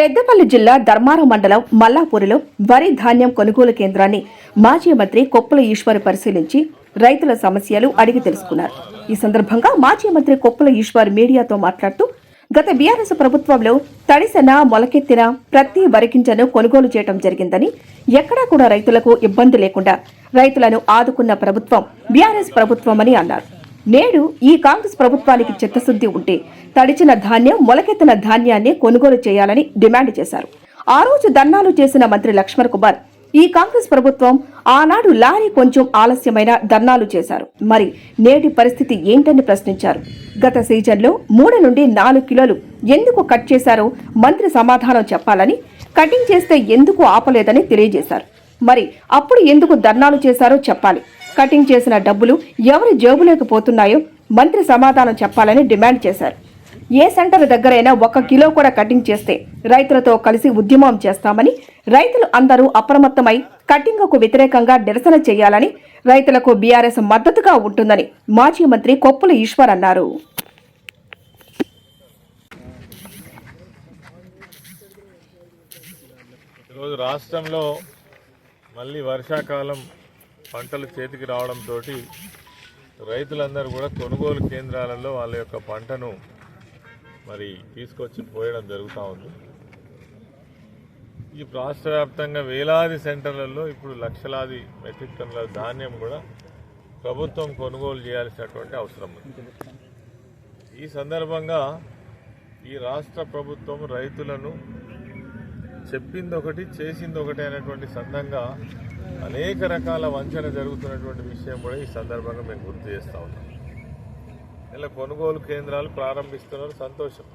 పెద్దపల్లి జిల్లా ధర్మారం మండలం మల్లాపూరిలో వరి ధాన్యం కొనుగోలు కేంద్రాన్ని మాజీ మంత్రి కొప్పుల ఈశ్వర్ పరిశీలించి రైతుల సమస్యలు అడిగి తెలుసుకున్నారు. ఈ సందర్భంగా మాజీ మంత్రి కొప్పుల ఈశ్వర్ మీడియాతో మాట్లాడుతూ గత బీఆర్ఎస్ ప్రభుత్వంలో తడిసెన మొలకెత్తిన ప్రతి వరికింజను కొనుగోలు చేయడం జరిగిందని ఎక్కడా కూడా రైతులకు ఇబ్బంది లేకుండా రైతులను ఆదుకున్న ప్రభుత్వం బీఆర్ఎస్ ప్రభుత్వమని అన్నారు. నేడు ఈ కాంగ్రెస్ ప్రభుత్వానికి చిత్తశుద్ధి ఉంటే తడిచిన ధాన్యం మొలకెత్తిన ధాన్యాన్ని కొనుగోలు చేయాలని డిమాండ్ చేశారు. ఆ రోజు ధర్నాలు చేసిన మంత్రి లక్ష్మణ్ కుమార్ ఈ కాంగ్రెస్ ప్రభుత్వం ఆనాడు లారీ కొంచెం ఆలస్యమైన ధర్నాలు చేశారు. మరి నేటి పరిస్థితి ఏంటని ప్రశ్నించారు. గత సీజన్లో మూడు నుండి నాలుగు కిలోలు ఎందుకు కట్ చేశారో మంత్రి సమాధానం చెప్పాలని కటింగ్ చేస్తే ఎందుకు ఆపలేదని తెలియజేశారు. మరి అప్పుడు ఎందుకు ధర్నాలు చేశారో చెప్పాలి. కటింగ్ చేసిన డబ్బులు ఎవరి జేబులోకి పోతున్నాయో మంత్రి సమాధానం చెప్పాలని డిమాండ్ చేశారు. ఏ సెంటర్ దగ్గరైనా ఒక కిలో కూడా కటింగ్ చేస్తే రైతులతో కలిసి ఉద్యమం చేస్తామని రైతులు అందరూ అప్రమత్తమై కటింగ్కు వ్యతిరేకంగా నిరసన చేయాలని రైతులకు బీఆర్ఎస్ మద్దతుగా ఉంటుందని మాజీ మంత్రి కొప్పుల ఈశ్వర్ అన్నారు. ఈరోజు రాష్ట్రంలో మళ్ళీ వర్షాకాలం పంటలు చేతికి రావడంతో రైతులందరూ కూడా కొనుగోలు కేంద్రాలలో వాళ్ళ యొక్క పంటను మరి తీసుకొచ్చి పోయడం జరుగుతూ ఉంది. ఈ రాష్ట్ర వ్యాప్తంగా వేలాది సెంటర్లలో ఇప్పుడు లక్షలాది మెట్రిక్ టన్నుల ధాన్యం కూడా ప్రభుత్వం కొనుగోలు చేయాల్సినటువంటి అవసరం ఉంది. ఈ సందర్భంగా ఈ రాష్ట్ర ప్రభుత్వం రైతులను చెప్పింది ఒకటి చేసింది ఒకటి అనేటువంటి సందంగా అనేక రకాల వంచన జరుగుతున్నటువంటి విషయం కూడా ఈ సందర్భంగా మేము గుర్తు చేస్తూ ఉన్నాం. ఇలా కొనుగోలు కేంద్రాలు ప్రారంభిస్తున్నారు సంతోషం.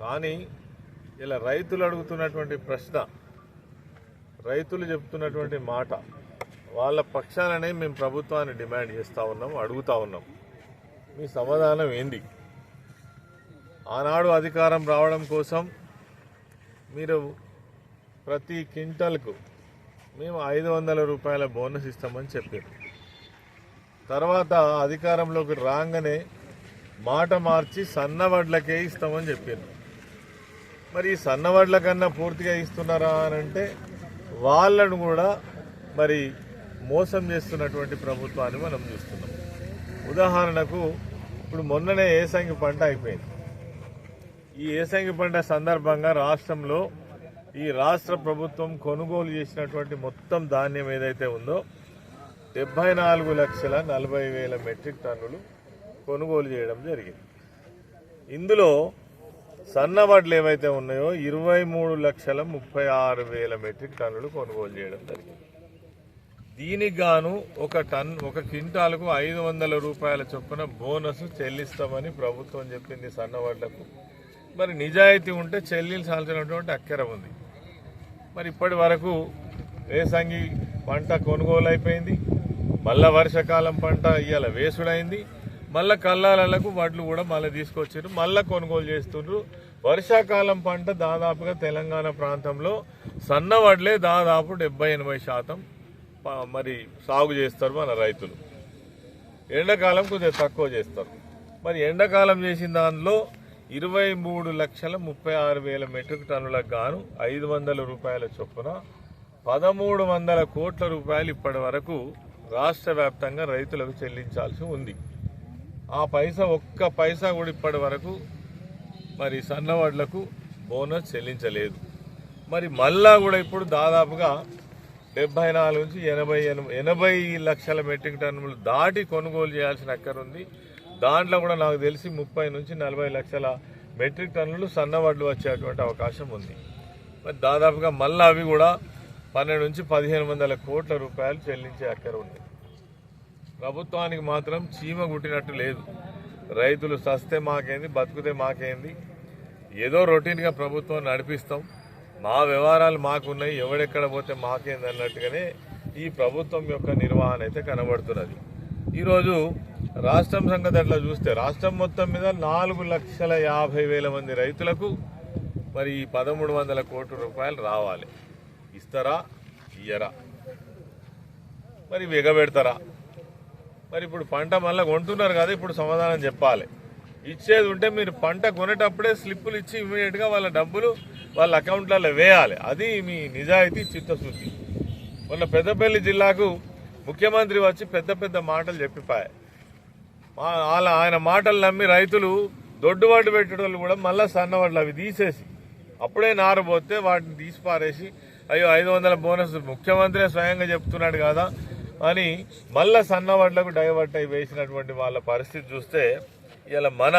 కానీ ఇలా రైతులు అడుగుతున్నటువంటి ప్రశ్న రైతులు చెప్తున్నటువంటి మాట వాళ్ళ పక్షాలనే మేము ప్రభుత్వాన్ని డిమాండ్ చేస్తూ ఉన్నాం అడుగుతా ఉన్నాం. మీ సమాధానం ఏంది? ఆనాడు అధికారం రావడం కోసం మీరు ప్రతి క్వింటల్కు మేము ఐదు వందల రూపాయల బోనస్ ఇస్తామని చెప్పారు. తర్వాత అధికారంలోకి రాగానే మాట మార్చి సన్నవడ్లకే ఇస్తామని చెప్పారు. మరి ఈ సన్నవడ్ల కన్నా పూర్తిగా ఇస్తున్నారా అని అంటే వాళ్ళను కూడా మరి మోసం చేస్తున్నటువంటి ప్రభుత్వాన్ని మనం చూస్తున్నాం. ఉదాహరణకు ఇప్పుడు మొన్ననే ఏసంగి పంట అయిపోయింది. ఈ ఏసంగి పంట సందర్భంగా రాష్ట్రంలో ఈ రాష్ట్ర ప్రభుత్వం కొనుగోలు చేసినటువంటి మొత్తం ధాన్యం ఏదైతే ఉందో డెబ్బై నాలుగు లక్షల నలభై వేల మెట్రిక్ టన్నులు కొనుగోలు చేయడం జరిగింది. ఇందులో సన్న వడ్లు ఏవైతే ఉన్నాయో ఇరవై మూడు లక్షల ముప్పై ఆరు వేల మెట్రిక్ టన్నులు కొనుగోలు చేయడం జరిగింది. దీనికి గాను ఒక టన్ ఒక క్వింటాలకు ఐదు వందల రూపాయల చొప్పున బోనస్ చెల్లిస్తామని ప్రభుత్వం చెప్పింది సన్నవడ్లకు మరి నిజాయితీ ఉంటే చెల్లించాల్సినటువంటి అక్కర ఉంది. మరి ఇప్పటి వరకు వేసంగి పంట కొనుగోలు అయిపోయింది మళ్ళా వర్షాకాలం పంట ఇవాళ వేసుడైంది. మళ్ళా కల్లాలకు వడ్లు కూడా మళ్ళీ తీసుకొచ్చారు మళ్ళీ కొనుగోలు చేస్తుండ్రు. వర్షాకాలం పంట దాదాపుగా తెలంగాణ ప్రాంతంలో సన్న వడ్లే దాదాపు డెబ్బై ఎనభై శాతం మరి సాగు చేస్తారు మన రైతులు. ఎండాకాలం కొద్దిగా తక్కువ చేస్తారు. మరి ఎండాకాలం చేసిన దానిలో ఇరవై మూడు లక్షల ముప్పై ఆరు వేల మెట్రిక్ టన్నులకు గాను ఐదు వందల రూపాయల చొప్పున పదమూడు వందల కోట్ల రూపాయలు ఇప్పటి వరకు రాష్ట్ర వ్యాప్తంగా రైతులకు చెల్లించాల్సి ఉంది. ఆ పైసా ఒక్క పైసా కూడా ఇప్పటి వరకు మరి సన్నవాళ్ళకు బోనస్ చెల్లించలేదు. మరి మళ్ళా కూడా ఇప్పుడు దాదాపుగా డెబ్బై నాలుగు నుంచి ఎనభై ఎనభై లక్షల మెట్రిక్ టన్నులు దాటి కొనుగోలు చేయాల్సిన అక్కరుంది. దాంట్లో కూడా నాకు తెలిసి ముప్పై నుంచి నలభై లక్షల మెట్రిక్ టన్నులు సన్నవడ్లు వచ్చేటువంటి అవకాశం ఉంది. మరి దాదాపుగా మళ్ళీ అవి కూడా పన్నెండు నుంచి పదిహేను వందల కోట్ల రూపాయలు చెల్లించే అక్కర ఉంది. ప్రభుత్వానికి మాత్రం చీమ గుట్టినట్టు లేదు. రైతులు సస్తే మాకేంది బతుకుతే మాకేంది? ఏదో రొటీన్గా ప్రభుత్వం నడిపిస్తాం. మా వ్యవహారాలు మాకున్నాయి ఎవడెక్కడ పోతే మాకేంది అన్నట్టుగానే ఈ ప్రభుత్వం యొక్క నిర్వహణ అయితే కనబడుతున్నది. ఈరోజు రాష్ట్రం సంగతి అట్లా చూస్తే రాష్ట్రం మొత్తం మీద నాలుగు లక్షల యాభై వేల మంది రైతులకు మరి ఈ పదమూడు వందల కోట్ల రూపాయలు రావాలి. ఇస్తారా? ఇయ్యరా? మరి ఎగబెడతారా మరి ఇప్పుడు పంట మళ్ళీ కొంటున్నారు కదా ఇప్పుడు సమాధానం చెప్పాలి. ఇచ్చేది ఉంటే మీరు పంట కొనేటప్పుడే స్లిప్పులు ఇచ్చి ఇమీడియట్గా వాళ్ళ డబ్బులు వాళ్ళ అకౌంట్లలో వేయాలి. అది మీ నిజాయితీ చిత్తశుద్ధి. మొన్న పెద్దపల్లి జిల్లాకు ముఖ్యమంత్రి వచ్చి పెద్ద పెద్ద మాటలు చెప్పిపోయాయి వాళ్ళ ఆయన మాటలు నమ్మి రైతులు దొడ్డుబాటు పెట్టేటోళ్ళు కూడా మళ్ళీ సన్నవడ్లు అవి తీసేసి అప్పుడే నారబోతే వాటిని తీసి పారేసి అయ్యో ఐదు వందల బోనస్ ముఖ్యమంత్రి స్వయంగా చెప్తున్నాడు కదా అని మళ్ళా సన్నవడ్లకు డైవర్ట్ అయి వేసినటువంటి వాళ్ళ పరిస్థితి చూస్తే ఇలా మన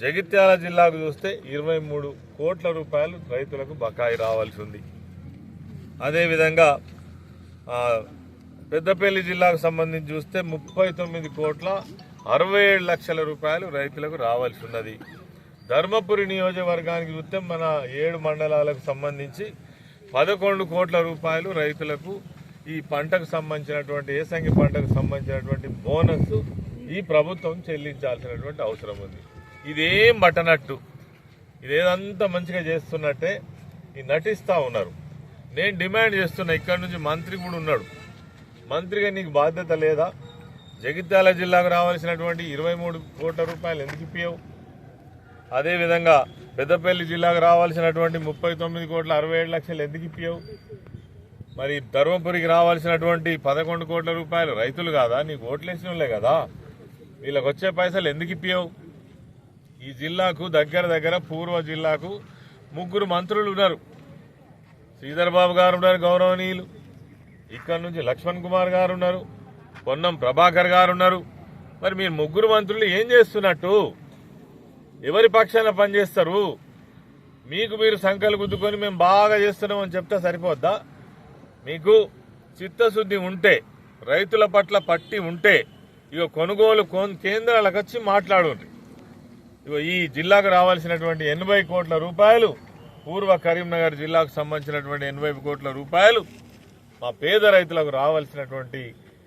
జగిత్యాల జిల్లాకు చూస్తే ఇరవై మూడు కోట్ల రూపాయలు రైతులకు బకాయి రావాల్సి ఉంది. అదేవిధంగా పెద్దపల్లి జిల్లాకు సంబంధించి చూస్తే ముప్పై తొమ్మిది కోట్ల అరవై ఏడు లక్షల రూపాయలు రైతులకు రావాల్సి ఉన్నది. ధర్మపురి నియోజకవర్గానికి చూస్తే మన ఏడు మండలాలకు సంబంధించి పదకొండు కోట్ల రూపాయలు రైతులకు ఈ పంటకు సంబంధించినటువంటి ఏసంగి పంటకు సంబంధించినటువంటి బోనస్ ఈ ప్రభుత్వం చెల్లించాల్సినటువంటి అవసరం ఉంది. ఇదేం బట్టనట్టు ఇదేదంతా మంచిగా చేస్తున్నట్టే ఈ నటిస్తూ ఉన్నారు. నేను డిమాండ్ చేస్తున్నా ఇక్కడ నుంచి మంత్రి కూడా ఉన్నాడు. మంత్రిగా నీకు బాధ్యత లేదా? జగిత్యాల జిల్లాకు రావాల్సినటువంటి ఇరవై మూడు కోట్ల రూపాయలు ఎందుకు ఇప్పావు అదేవిధంగా పెద్దపల్లి జిల్లాకు రావాల్సినటువంటి ముప్పై తొమ్మిది కోట్ల అరవై ఏడు లక్షలు ఎందుకు ఇప్పావు మరి ధర్మపురికి రావాల్సినటువంటి పదకొండు కోట్ల రూపాయలు రైతులు కాదా? నీకు ఓట్లేసిన వాళ్ళే కదా. వీళ్ళకి వచ్చే పైసలు ఎందుకు ఇప్పావు ఈ జిల్లాకు దగ్గర దగ్గర పూర్వ జిల్లాకు ముగ్గురు మంత్రులు ఉన్నారు. శ్రీధర్ బాబు గారు ఉన్నారు గౌరవనీయులు. ఇక్కడ నుంచి లక్ష్మణ్ కుమార్ గారు ఉన్నారు. పొన్నం ప్రభాకర్ గారు ఉన్నారు మరి మీరు ముగ్గురు మంత్రులు ఏం చేస్తున్నట్టు? ఎవరి పక్షాన పనిచేస్తారు? మీకు మీరు సంఖ్యలు గుద్దుకొని మేము బాగా చేస్తున్నాం అని చెప్తే సరిపోద్దా? మీకు చిత్తశుద్ధి ఉంటే రైతుల పట్ల పట్టి ఉంటే ఇక కొనుగోలు కేంద్రాలకు వచ్చి మాట్లాడుండ్రి ఇగో ఈ జిల్లాకు రావాల్సినటువంటి ఎనభై కోట్ల రూపాయలు పూర్వ కరీంనగర్ జిల్లాకు సంబంధించినటువంటి ఎనభై కోట్ల రూపాయలు మా పేద రైతులకు రావాల్సినటువంటి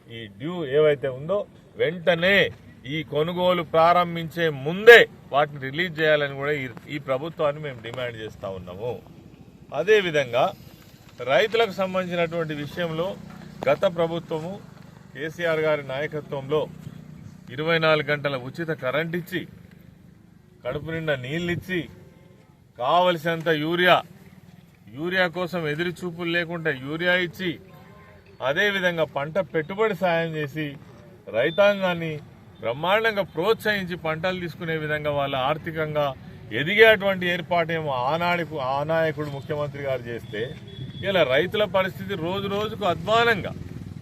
ఈ డ్యూ ఏవైతే ఉందో వెంటనే ఈ కొనుగోలు ప్రారంభించే ముందే వాటిని రిలీజ్ చేయాలని కూడా ఈ- ఈ ప్రభుత్వాన్ని మేము డిమాండ్ చేస్తూ ఉన్నాము. అదేవిధంగా రైతులకు సంబంధించినటువంటి విషయంలో గత ప్రభుత్వము కేసీఆర్ గారి నాయకత్వంలో ఇరవై నాలుగు గంటల ఉచిత కరెంట్ ఇచ్చి కడుపు నిండా నీళ్ళిచ్చి కావలసినంత యూరియా యూరియా కోసం ఎదురు చూపులు లేకుండా యూరియా ఇచ్చి అదేవిధంగా పంట పెట్టుబడి సాయం చేసి రైతాంగాన్ని బ్రహ్మాండంగా ప్రోత్సహించి పంటలు తీసుకునే విధంగా వాళ్ళ ఆర్థికంగా ఎదిగేటువంటి ఏర్పాటేమో ఆనాడుకు ఆనాయకుడు ముఖ్యమంత్రి గారు చేస్తే ఇలా రైతుల పరిస్థితి రోజు రోజుకు అధ్వానంగా.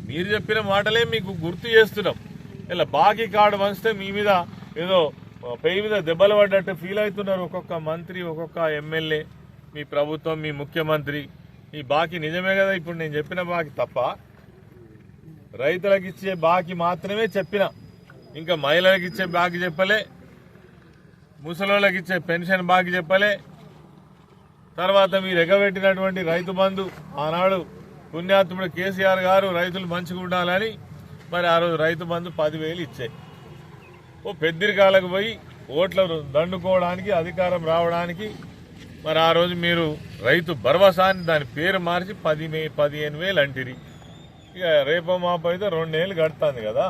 మీరు చెప్పిన మాటలే మీకు గుర్తు చేస్తున్నాం. ఇలా బాకీ కార్డు వంచితే మీ మీద ఏదో పెయి మీద దెబ్బలు పడ్డట్టు ఫీల్ అవుతున్నారు ఒక్కొక్క మంత్రి ఒక్కొక్క ఎమ్మెల్యే మీ ప్రభుత్వం మీ ముఖ్యమంత్రి. ఈ బాకీ నిజమే కదా? ఇప్పుడు నేను చెప్పిన బాకీ తప్ప రైతులకు ఇచ్చే బాకీ మాత్రమే చెప్పిన. ఇంకా మహిళలకు ఇచ్చే బాకీ చెప్పలే ముసలోళ్ళకి ఇచ్చే పెన్షన్ బాకీ చెప్పలే. తర్వాత మీరు ఎగబెట్టినటువంటి రైతు బంధు ఆనాడు పుణ్యాత్ముడు కేసీఆర్ గారు రైతులు మంచిగా ఉండాలని మరి ఆ రోజు రైతు బంధు పదివేలు ఇచ్చాయి. ఓ పెద్దరికాలకు పోయి ఓట్ల దండుకోవడానికి అధికారం రావడానికి మరి ఆ రోజు మీరు రైతు భరోసాని దాని పేరు మార్చి పది మే పదిహేను వేలు అంటిరి. ఇక రేపో మాపో అయితే రెండేళ్ళు గడుతుంది కదా.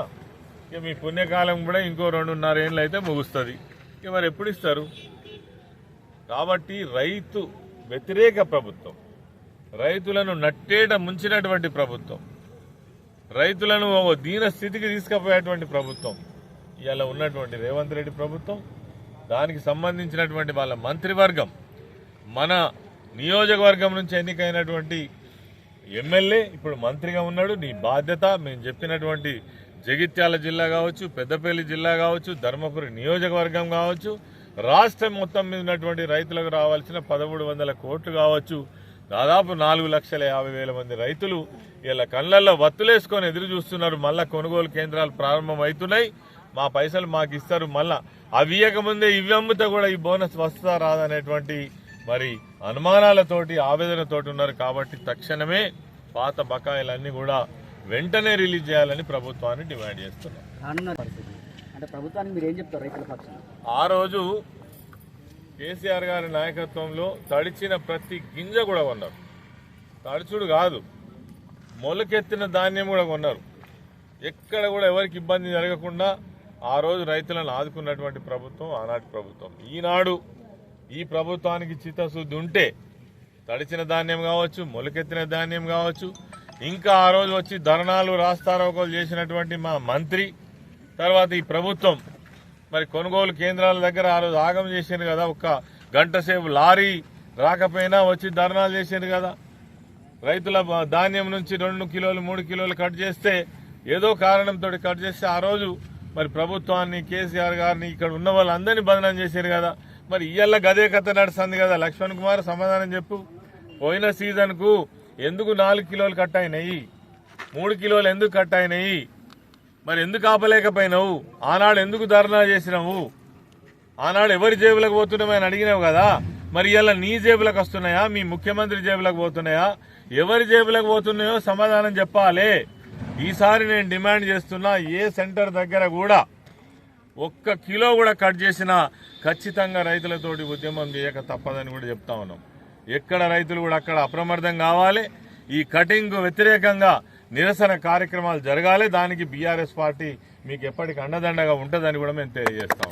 ఇక మీ పుణ్యకాలం కూడా ఇంకో రెండున్నర ఏళ్ళు అయితే ముగుస్తుంది. ఇక మరి ఎప్పుడు ఇస్తారు కాబట్టి రైతు వ్యతిరేక ప్రభుత్వం. రైతులను నట్టేట ముంచినటువంటి ప్రభుత్వం. రైతులను ఓ దీన స్థితికి తీసుకుపోయేటువంటి ప్రభుత్వం. ఇలా ఉన్నటువంటి రేవంత్ రెడ్డి ప్రభుత్వం. దానికి సంబంధించినటువంటి వాళ్ళ మంత్రివర్గం. మన నియోజకవర్గం నుంచి ఎన్నికైనటువంటి ఎమ్మెల్యే ఇప్పుడు మంత్రిగా ఉన్నాడు. నీ బాధ్యత మేము చెప్పినటువంటి జగిత్యాల జిల్లా కావచ్చు పెద్దపల్లి జిల్లా కావచ్చు ధర్మపురి నియోజకవర్గం కావచ్చు రాష్ట్రం మొత్తం మీద ఉన్నటువంటి రైతులకు రావాల్సిన పదమూడు వందల కోట్లు కావచ్చు. దాదాపు నాలుగు లక్షల యాభై వేల మంది రైతులు ఇలా కళ్ళల్లో వత్తులేసుకొని ఎదురు చూస్తున్నారు. మళ్ళా కొనుగోలు కేంద్రాలు ప్రారంభం అవుతున్నాయి మా పైసలు మాకు ఇస్తారు. మళ్ళా అవి ఇవ్వకముందే ఇవి అమ్ముతా కూడా ఈ బోనస్ వస్తుందా రాదనేటువంటి మరి అనుమానాలతోటి ఆవేదనతోటి ఉన్నారు కాబట్టి తక్షణమే పాత బకాయిలన్నీ కూడా వెంటనే రిలీజ్ చేయాలని ప్రభుత్వాన్ని డిమాండ్ చేస్తున్నాం ఆ రోజు కేసీఆర్ గారి నాయకత్వంలో తడిచిన ప్రతి గింజ కూడా కొన్నారు. తడుచుడు కాదు. మొలకెత్తిన ధాన్యం కూడా కొన్నారు. ఎక్కడ కూడా ఎవరికి ఇబ్బంది జరగకుండా ఆ రోజు రైతులను ఆదుకున్నటువంటి ప్రభుత్వం ఆనాటి ప్రభుత్వం. ఈనాడు ఈ ప్రభుత్వానికి చిత్తశుద్ధి ఉంటే తడిచిన ధాన్యం కావచ్చు మొలకెత్తిన ధాన్యం కావచ్చు ఇంకా ఆ రోజు వచ్చి ధర్నాలు రాస్తారోకోలు చేసినటువంటి మా మంత్రి తర్వాత ఈ ప్రభుత్వం మరి కొనుగోలు కేంద్రాల దగ్గర ఆ రోజు ఆగం చేసింది కదా ఒక్క గంట సేపు లారీ రాకపోయినా వచ్చి ధర్నాలు చేసింది కదా. రైతుల ధాన్యం నుంచి రెండు కిలోలు మూడు కిలోలు కట్ చేస్తే ఏదో కారణంతో కట్ చేస్తే ఆ రోజు మరి ప్రభుత్వాన్ని కేసీఆర్ గారిని ఇక్కడ ఉన్న వాళ్ళందరినీ బదనం చేశారు కదా. మరి ఇయ్యాల గదే కథ నడుస్తుంది కదా. లక్ష్మణ్ కుమార్ సమాధానం చెప్పు. పోయిన సీజన్కు ఎందుకు నాలుగు కిలోలు కట్ అయినాయి? మూడు కిలోలు ఎందుకు కట్ అయినాయి? మరి ఎందుకు ఆపలేకపోయినావు? ఆనాడు ఎందుకు ధర్నా చేసినావు? ఆనాడు ఎవరి జేబులకు పోతున్నామని అడిగినావు కదా. మరి ఇలా నీ జేబులకు వస్తున్నాయా? మీ ముఖ్యమంత్రి జేబులకు పోతున్నాయా? ఎవరి జేబులకు పోతున్నాయో సమాధానం చెప్పాలి. ఈసారి నేను డిమాండ్ చేస్తున్నా ఏ సెంటర్ దగ్గర కూడా ఒక్క కిలో కూడా కట్ చేసినా ఖచ్చితంగా రైతులతోటి ఉద్యమం చేయక తప్పదని కూడా చెప్తా ఉన్నాం. ఎక్కడ రైతులు కూడా అక్కడ అప్రమర్థం కావాలి. ఈ కటింగ్ వ్యతిరేకంగా నిరసన కార్యక్రమాలు జరగాలి. దానికి బీఆర్ఎస్ పార్టీ మీకు ఎప్పటికి అండదండగా ఉంటుందని కూడా మేము తెలియజేస్తాం